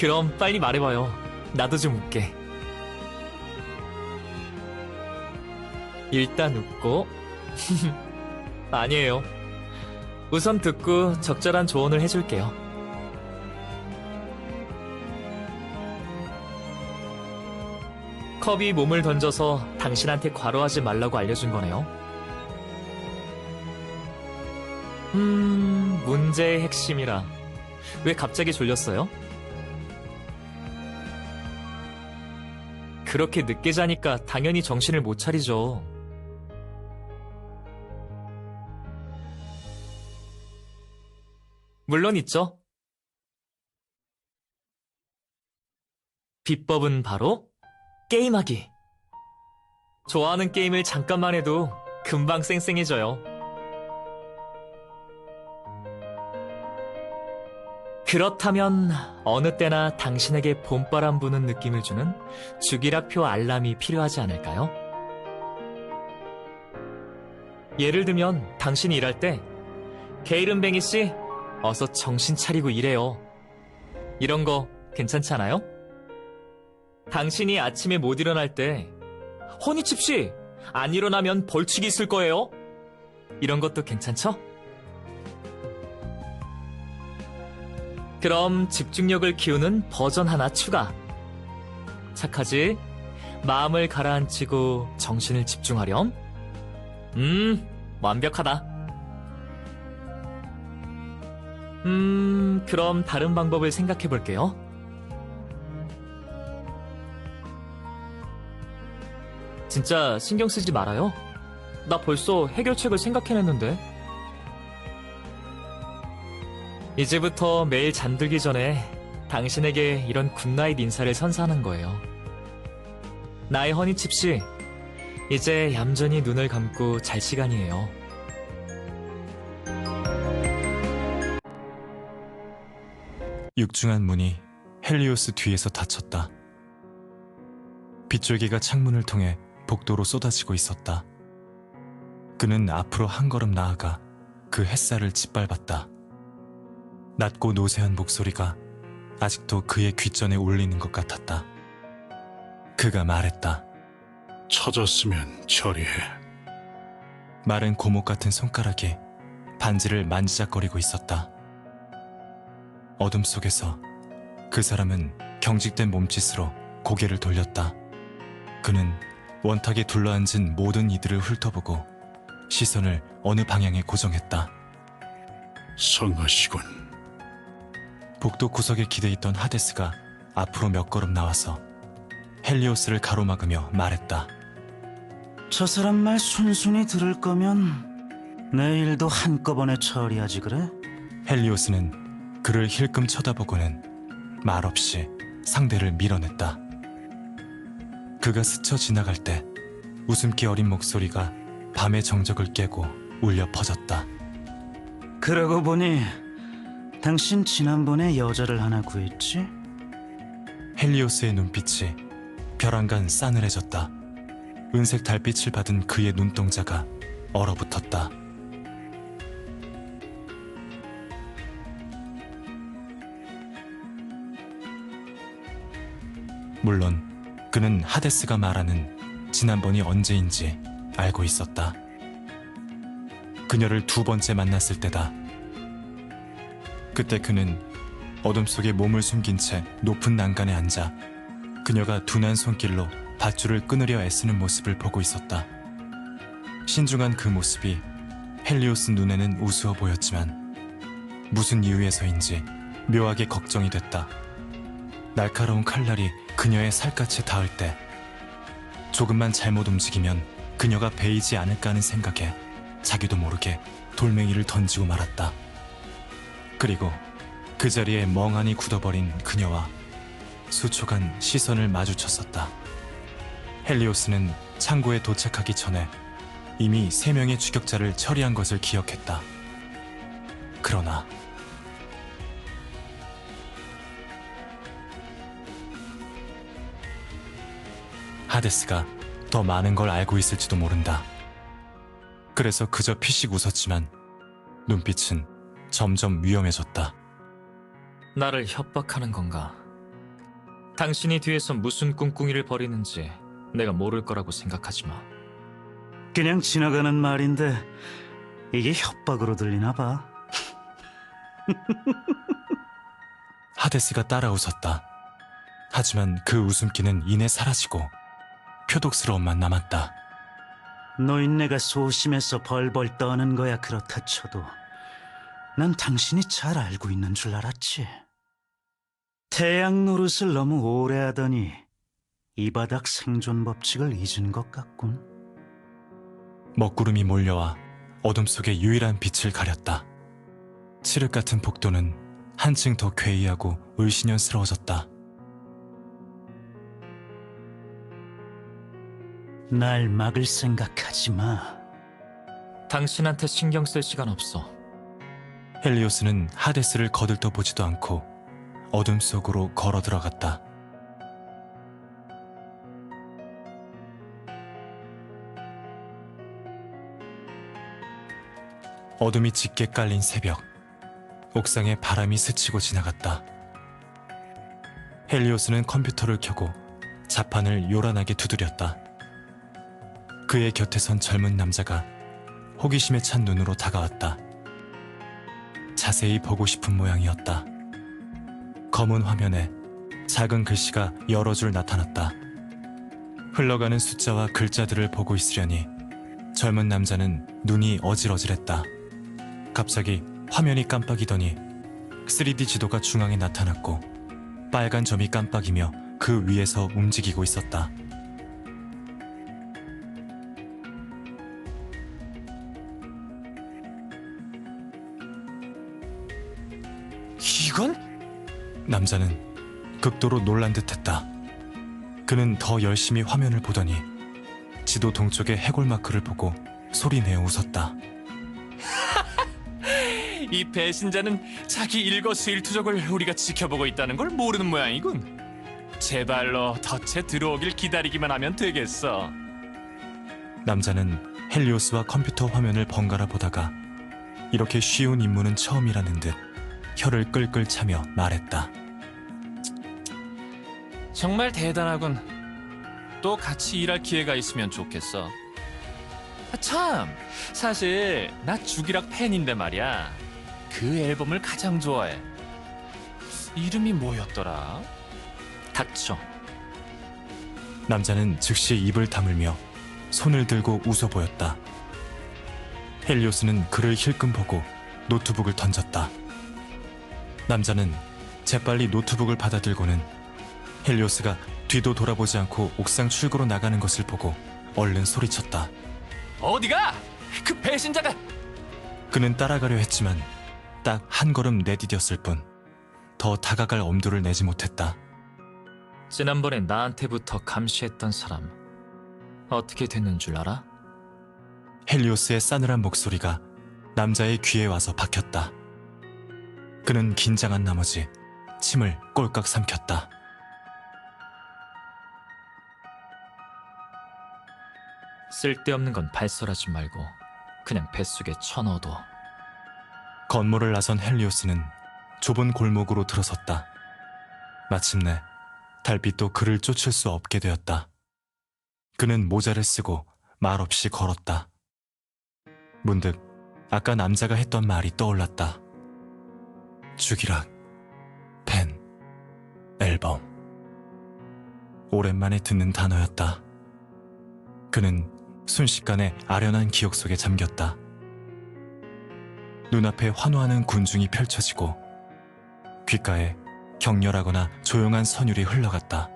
그럼 빨리 말해봐요. 나도 좀 웃게. 일단 웃고. 아니에요. 우선 듣고 적절한 조언을 해줄게요. 컵이 몸을 던져서 당신한테 과로하지 말라고 알려준 거네요. 음, 문제의 핵심이라. 왜 갑자기 졸렸어요? 그렇게 늦게 자니까 당연히 정신을 못 차리죠. 물론 있죠. 비법은 바로 게임하기. 좋아하는 게임을 잠깐만 해도 금방 쌩쌩해져요. 그렇다면 어느 때나 당신에게 봄바람 부는 느낌을 주는 주기락표 알람이 필요하지 않을까요? 예를 들면 당신이 일할 때 게이른뱅이 씨 어서 정신 차리고 일해요. 이런 거 괜찮지 않아요? 당신이 아침에 못 일어날 때 허니칩 씨 안 일어나면 벌칙이 있을 거예요. 이런 것도 괜찮죠? 그럼 집중력을 키우는 버전 하나 추가. 착하지? 마음을 가라앉히고 정신을 집중하렴. 음, 완벽하다. 음, 그럼 다른 방법을 생각해 볼게요. 진짜 신경 쓰지 말아요. 나 벌써 해결책을 생각해냈는데. 이제부터 매일 잠들기 전에 당신에게 이런 굿나잇 인사를 선사하는 거예요. 나의 허니칩 씨, 이제 얌전히 눈을 감고 잘 시간이에요. 육중한 문이 헬리오스 뒤에서 닫혔다. 빗줄기가 창문을 통해 복도로 쏟아지고 있었다. 그는 앞으로 한 걸음 나아가 그 햇살을 짓밟았다. 낮고 노쇠한 목소리가 아직도 그의 귓전에 울리는 것 같았다. 그가 말했다. 찾았으면 처리해. 마른 고목 같은 손가락이 반지를 만지작거리고 있었다. 어둠 속에서 그 사람은 경직된 몸짓으로 고개를 돌렸다. 그는 원탁에 둘러앉은 모든 이들을 훑어보고 시선을 어느 방향에 고정했다. 성하시군. 복도 구석에 기대있던 하데스가 앞으로 몇 걸음 나와서 헬리오스를 가로막으며 말했다. 저 사람 말 순순히 들을 거면 내 일도 한꺼번에 처리하지 그래? 헬리오스는 그를 힐끔 쳐다보고는 말없이 상대를 밀어냈다. 그가 스쳐 지나갈 때 웃음기 어린 목소리가 밤의 정적을 깨고 울려 퍼졌다. 그러고 보니 당신 지난번에 여자를 하나 구했지? 헬리오스의 눈빛이 벼랑간 싸늘해졌다. 은색 달빛을 받은 그의 눈동자가 얼어붙었다. 물론 그는 하데스가 말하는 지난번이 언제인지 알고 있었다. 그녀를 두 번째 만났을 때다. 그때 그는 어둠 속에 몸을 숨긴 채 높은 난간에 앉아 그녀가 둔한 손길로 밧줄을 끊으려 애쓰는 모습을 보고 있었다. 신중한 그 모습이 헬리오스 눈에는 우스워 보였지만 무슨 이유에서인지 묘하게 걱정이 됐다. 날카로운 칼날이 그녀의 살갗에 닿을 때 조금만 잘못 움직이면 그녀가 베이지 않을까 하는 생각에 자기도 모르게 돌멩이를 던지고 말았다. 그리고 그 자리에 멍하니 굳어버린 그녀와 수초간 시선을 마주쳤었다. 헬리오스는 창고에 도착하기 전에 이미 세 명의 추격자를 처리한 것을 기억했다. 그러나 하데스가 더 많은 걸 알고 있을지도 모른다. 그래서 그저 피식 웃었지만 눈빛은 점점 위험해졌다. 나를 협박하는 건가? 당신이 뒤에서 무슨 꿍꿍이를 벌이는지 내가 모를 거라고 생각하지 마. 그냥 지나가는 말인데 이게 협박으로 들리나 봐. 하데스가 따라 웃었다. 하지만 그 웃음기는 이내 사라지고 표독스러움만 남았다. 노인네가 소심해서 벌벌 떠는 거야 그렇다 쳐도 난 당신이 잘 알고 있는 줄 알았지. 태양 노릇을 너무 오래 하더니 이 바닥 생존 법칙을 잊은 것 같군. 먹구름이 몰려와 어둠 속에 유일한 빛을 가렸다. 칠흑 같은 복도는 한층 더 괴이하고 을신연스러워졌다. 날 막을 생각하지 마. 당신한테 신경 쓸 시간 없어. 헬리오스는 하데스를 거들떠 보지도 않고 어둠 속으로 걸어 들어갔다. 어둠이 짙게 깔린 새벽. 옥상에 바람이 스치고 지나갔다. 헬리오스는 컴퓨터를 켜고 자판을 요란하게 두드렸다. 그의 곁에 선 젊은 남자가 호기심에 찬 눈으로 다가왔다. 자세히 보고 싶은 모양이었다. 검은 화면에 작은 글씨가 여러 줄 나타났다. 흘러가는 숫자와 글자들을 보고 있으려니 젊은 남자는 눈이 어질어질했다. 갑자기 화면이 깜빡이더니 3D 지도가 중앙에 나타났고 빨간 점이 깜빡이며 그 위에서 움직이고 있었다. 이건? 남자는 극도로 놀란 듯했다. 그는 더 열심히 화면을 보더니 지도 동쪽의 해골 마크를 보고 소리내어 웃었다. 이 배신자는 자기 일거수일투족을 우리가 지켜보고 있다는 걸 모르는 모양이군. 제발로 덫에 들어오길 기다리기만 하면 되겠어. 남자는 헬리오스와 컴퓨터 화면을 번갈아 보다가 이렇게 쉬운 임무는 처음이라는 듯 혀를 끌끌 차며 말했다. 정말 대단하군. 또 같이 일할 기회가 있으면 좋겠어. 아, 참, 사실 나 주기락 팬인데 말이야. 그 앨범을 가장 좋아해. 이름이 뭐였더라? 닥쳐. 남자는 즉시 입을 다물며 손을 들고 웃어 보였다. 헬리오스는 그를 힐끔 보고 노트북을 던졌다. 남자는 재빨리 노트북을 받아들고는 헬리오스가 뒤도 돌아보지 않고 옥상 출구로 나가는 것을 보고 얼른 소리쳤다. 어디가? 그 배신자가 그는 따라가려 했지만 딱 한 걸음 내디뎠을 뿐 더 다가갈 엄두를 내지 못했다. 지난번에 나한테부터 감시했던 사람 어떻게 됐는 줄 알아? 헬리오스의 싸늘한 목소리가 남자의 귀에 와서 박혔다. 그는 긴장한 나머지 침을 꼴깍 삼켰다. 쓸데없는 건 발설하지 말고 그냥 뱃속에 쳐넣어둬. 건물을 나선 헬리오스는 좁은 골목으로 들어섰다. 마침내 달빛도 그를 쫓을 수 없게 되었다. 그는 모자를 쓰고 말없이 걸었다. 문득 아까 남자가 했던 말이 떠올랐다. 죽이락, 펜, 앨범. 오랜만에 듣는 단어였다. 그는 순식간에 아련한 기억 속에 잠겼다. 눈앞에 환호하는 군중이 펼쳐지고 귓가에 격렬하거나 조용한 선율이 흘러갔다.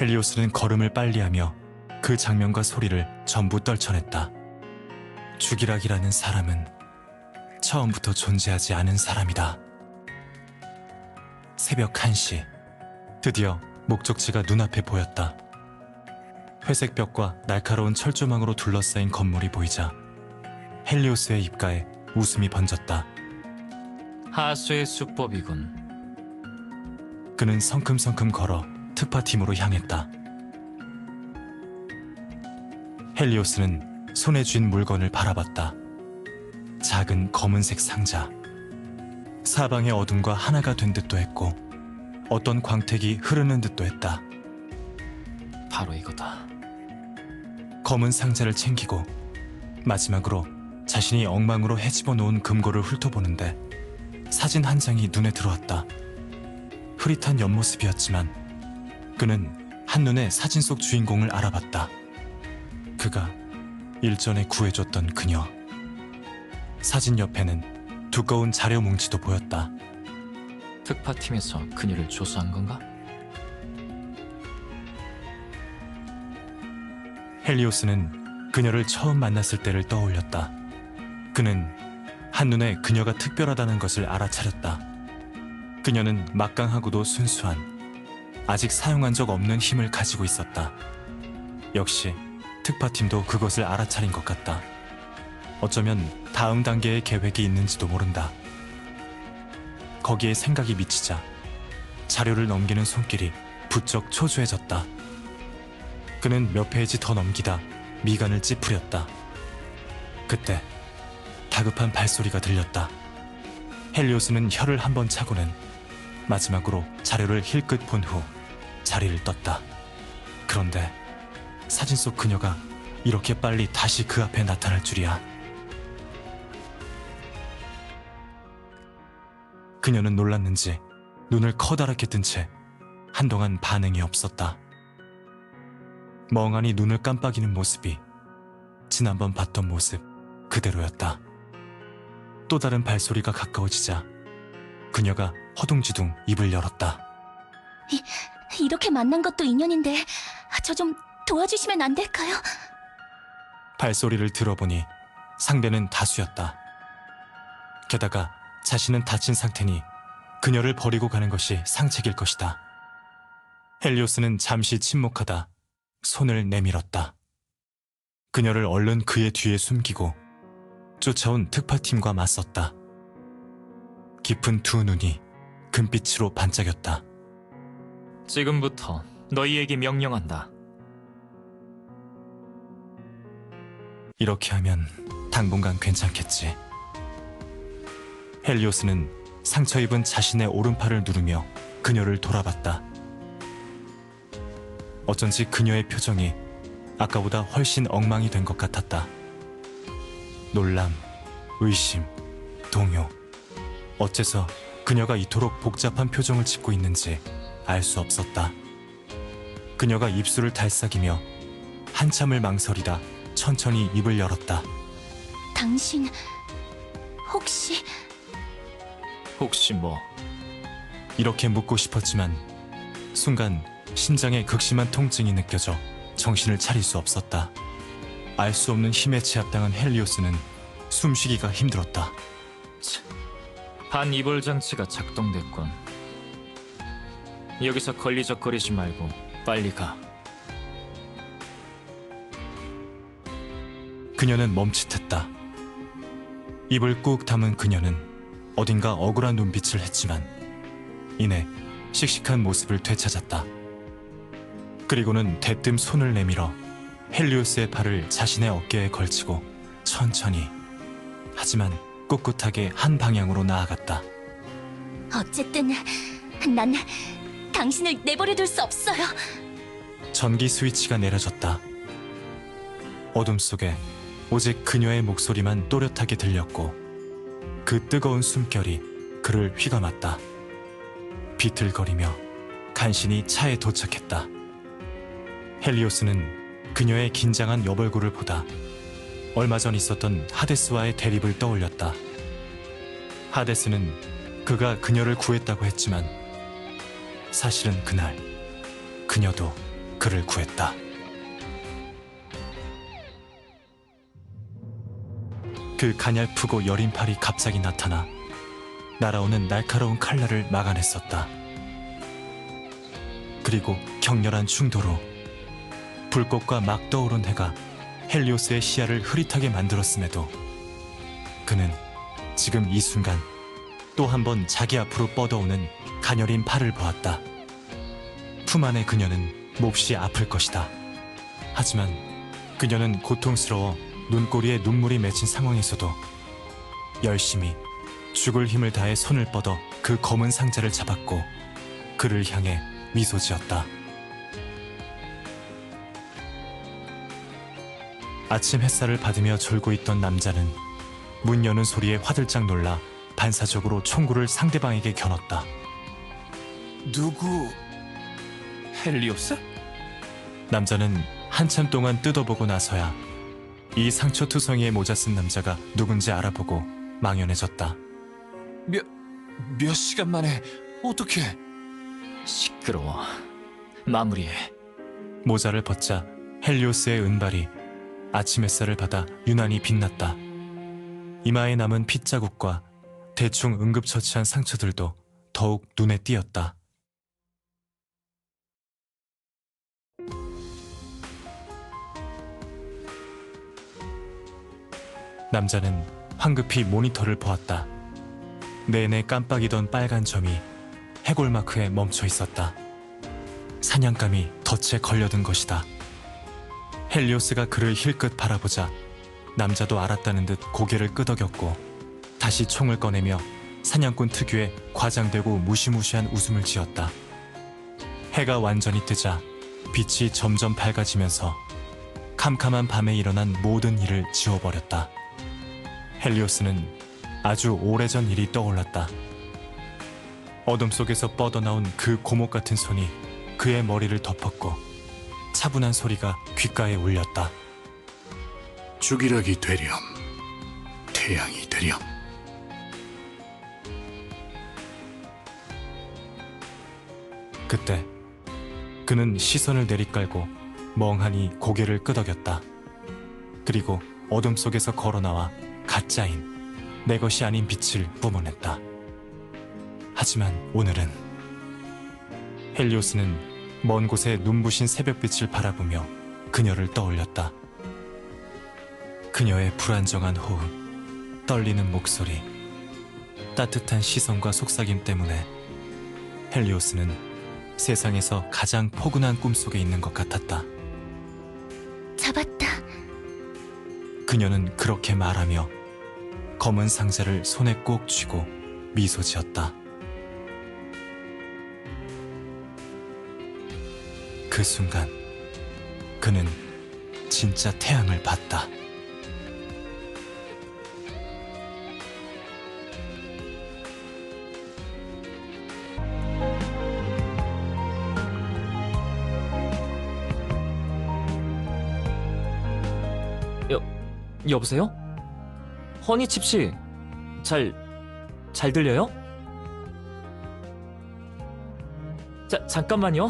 헬리오스는 걸음을 빨리하며 그 장면과 소리를 전부 떨쳐냈다. 주기락이라는 사람은 처음부터 존재하지 않은 사람이다. 새벽 1시 드디어 목적지가 눈앞에 보였다. 회색 벽과 날카로운 철조망으로 둘러싸인 건물이 보이자 헬리오스의 입가에 웃음이 번졌다. 하수의 수법이군. 그는 성큼성큼 걸어 특파팀으로 향했다. 헬리오스는 손에 쥔 물건을 바라봤다. 작은 검은색 상자. 사방의 어둠과 하나가 된 듯도 했고 어떤 광택이 흐르는 듯도 했다. 바로 이거다. 검은 상자를 챙기고 마지막으로 자신이 엉망으로 헤집어 놓은 금고를 훑어보는데 사진 한 장이 눈에 들어왔다. 흐릿한 옆모습이었지만 그는 한눈에 사진 속 주인공을 알아봤다. 그가 일전에 구해줬던 그녀. 사진 옆에는 두꺼운 자료 뭉치도 보였다. 특파팀에서 그녀를 조사한 건가? 헬리오스는 그녀를 처음 만났을 때를 떠올렸다. 그는 한눈에 그녀가 특별하다는 것을 알아차렸다. 그녀는 막강하고도 순수한, 아직 사용한 적 없는 힘을 가지고 있었다. 역시 특파팀도 그것을 알아차린 것 같다. 어쩌면 다음 단계의 계획이 있는지도 모른다. 거기에 생각이 미치자 자료를 넘기는 손길이 부쩍 초조해졌다. 그는 몇 페이지 더 넘기다 미간을 찌푸렸다. 그때 다급한 발소리가 들렸다. 헬리오스는 혀를 한 번 차고는 마지막으로 자료를 힐끗 본 후 자리를 떴다. 그런데 사진 속 그녀가 이렇게 빨리 다시 그 앞에 나타날 줄이야. 그녀는 놀랐는지 눈을 커다랗게 뜬 채 한동안 반응이 없었다. 멍하니 눈을 깜빡이는 모습이 지난번 봤던 모습 그대로였다. 또 다른 발소리가 가까워지자 그녀가 허둥지둥 입을 열었다. 이렇게 만난 것도 인연인데 저 좀 도와주시면 안 될까요? 발소리를 들어보니 상대는 다수였다. 게다가 자신은 다친 상태니 그녀를 버리고 가는 것이 상책일 것이다. 헬리오스는 잠시 침묵하다 손을 내밀었다. 그녀를 얼른 그의 뒤에 숨기고 쫓아온 특파팀과 맞섰다. 깊은 두 눈이 금빛으로 반짝였다. 지금부터 너희에게 명령한다. 이렇게 하면 당분간 괜찮겠지. 헬리오스는 상처 입은 자신의 오른팔을 누르며 그녀를 돌아봤다. 어쩐지 그녀의 표정이 아까보다 훨씬 엉망이 된 것 같았다. 놀람, 의심, 동요. 어째서 그녀가 이토록 복잡한 표정을 짓고 있는지 알 수 없었다. 그녀가 입술을 달싹이며 한참을 망설이다 천천히 입을 열었다. 당신 혹시 혹시 뭐 이렇게 묻고 싶었지만 순간 심장에 극심한 통증이 느껴져 정신을 차릴 수 없었다. 알 수 없는 힘에 제압당한 헬리오스는 숨쉬기가 힘들었다. 반이불 장치가 작동됐군. 여기서 걸리적거리지 말고 빨리 가. 그녀는 멈칫했다. 입을 꾹 담은 그녀는 어딘가 억울한 눈빛을 했지만 이내 씩씩한 모습을 되찾았다. 그리고는 대뜸 손을 내밀어 헬리오스의 팔을 자신의 어깨에 걸치고 천천히 하지만 꿋꿋하게 한 방향으로 나아갔다. 어쨌든 난 당신을 내버려 둘 수 없어요. 전기 스위치가 내려졌다. 어둠 속에 오직 그녀의 목소리만 또렷하게 들렸고 그 뜨거운 숨결이 그를 휘감았다. 비틀거리며 간신히 차에 도착했다. 헬리오스는 그녀의 긴장한 여벌구를 보다 얼마 전 있었던 하데스와의 대립을 떠올렸다. 하데스는 그가 그녀를 구했다고 했지만 사실은 그날 그녀도 그를 구했다. 그 가냘프고 여린 팔이 갑자기 나타나 날아오는 날카로운 칼날을 막아냈었다. 그리고 격렬한 충도로 불꽃과 막 떠오른 해가 헬리오스의 시야를 흐릿하게 만들었음에도 그는 지금 이 순간 또 한 번 자기 앞으로 뻗어오는 가녀린 팔을 보았다. 품 안의 그녀는 몹시 아플 것이다. 하지만 그녀는 고통스러워 눈꼬리에 눈물이 맺힌 상황에서도 열심히 죽을 힘을 다해 손을 뻗어 그 검은 상자를 잡았고 그를 향해 미소 지었다. 아침 햇살을 받으며 졸고 있던 남자는 문 여는 소리에 화들짝 놀라 반사적으로 총구를 상대방에게 겨눴다. 누구? 헬리오스? 남자는 한참 동안 뜯어보고 나서야 이 상처투성이의 모자 쓴 남자가 누군지 알아보고 망연해졌다. 몇, 몇 시간 만에 어떻게? 시끄러워. 마무리해. 모자를 벗자 헬리오스의 은발이 아침 햇살을 받아 유난히 빛났다. 이마에 남은 핏자국과 대충 응급처치한 상처들도 더욱 눈에 띄었다. 남자는 황급히 모니터를 보았다. 내내 깜빡이던 빨간 점이 해골 마크에 멈춰 있었다. 사냥감이 덫에 걸려든 것이다. 헬리오스가 그를 힐끗 바라보자 남자도 알았다는 듯 고개를 끄덕였고 다시 총을 꺼내며 사냥꾼 특유의 과장되고 무시무시한 웃음을 지었다. 해가 완전히 뜨자 빛이 점점 밝아지면서 캄캄한 밤에 일어난 모든 일을 지워버렸다. 헬리오스는 아주 오래전 일이 떠올랐다. 어둠 속에서 뻗어나온 그 고목 같은 손이 그의 머리를 덮었고 차분한 소리가 귓가에 울렸다. 죽이락이 되렴. 태양이 되렴. 그때 그는 시선을 내리깔고 멍하니 고개를 끄덕였다. 그리고 어둠 속에서 걸어 나와 가짜인 내 것이 아닌 빛을 뿜어냈다. 하지만 오늘은 헬리오스는 먼 곳의 눈부신 새벽빛을 바라보며 그녀를 떠올렸다. 그녀의 불안정한 호흡, 떨리는 목소리, 따뜻한 시선과 속삭임 때문에 헬리오스는 세상에서 가장 포근한 꿈속에 있는 것 같았다. 잡았다. 그녀는 그렇게 말하며 검은 상자를 손에 꼭 쥐고 미소 지었다. 그 순간 그는 진짜 태양을 봤다. 여보세요? 허니칩 씨, 잘, 잘 들려요? 자, 잠깐만요.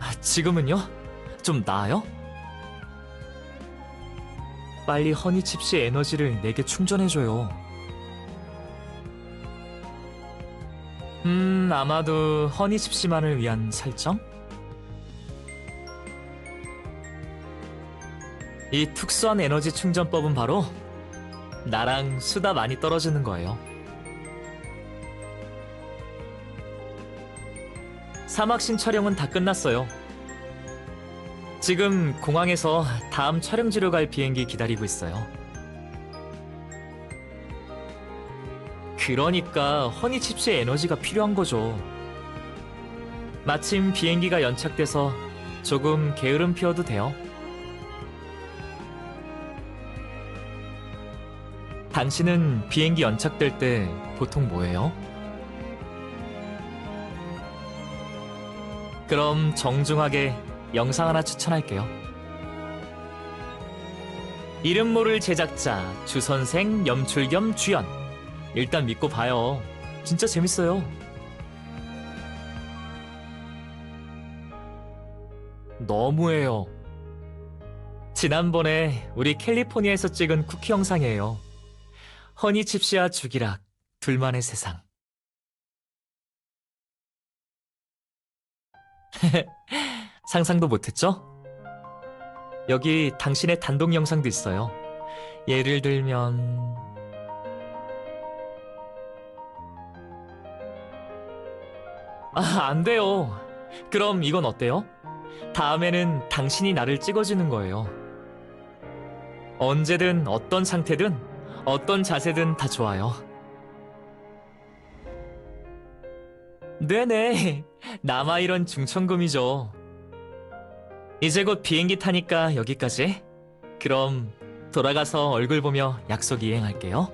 아, 지금은요? 좀 나아요? 빨리 허니칩 씨 에너지를 내게 충전해줘요. 음, 아마도 허니칩 씨만을 위한 설정? 이 특수한 에너지 충전법은 바로 나랑 수다 많이 떨어지는 거예요. 사막신 촬영은 다 끝났어요. 지금 공항에서 다음 촬영지로 갈 비행기 기다리고 있어요. 그러니까 허니칩스의 에너지가 필요한 거죠. 마침 비행기가 연착돼서 조금 게으름 피워도 돼요. 당신은 비행기 연착될 때 보통 뭐해요? 그럼 정중하게 영상 하나 추천할게요. 이름 모를 제작자 주선생 염출 겸 주연 일단 믿고 봐요. 진짜 재밌어요. 너무해요. 지난번에 우리 캘리포니아에서 찍은 쿠키 영상이에요. 허니칩시와 죽이락 둘만의 세상. 상상도 못했죠? 여기 당신의 단독 영상도 있어요. 예를 들면 아, 안 돼요. 그럼 이건 어때요? 다음에는 당신이 나를 찍어주는 거예요. 언제든 어떤 상태든 어떤 자세든 다 좋아요. 네네. 남아 이런 중천금이죠. 이제 곧 비행기 타니까 여기까지. 그럼 돌아가서 얼굴 보며 약속 이행할게요.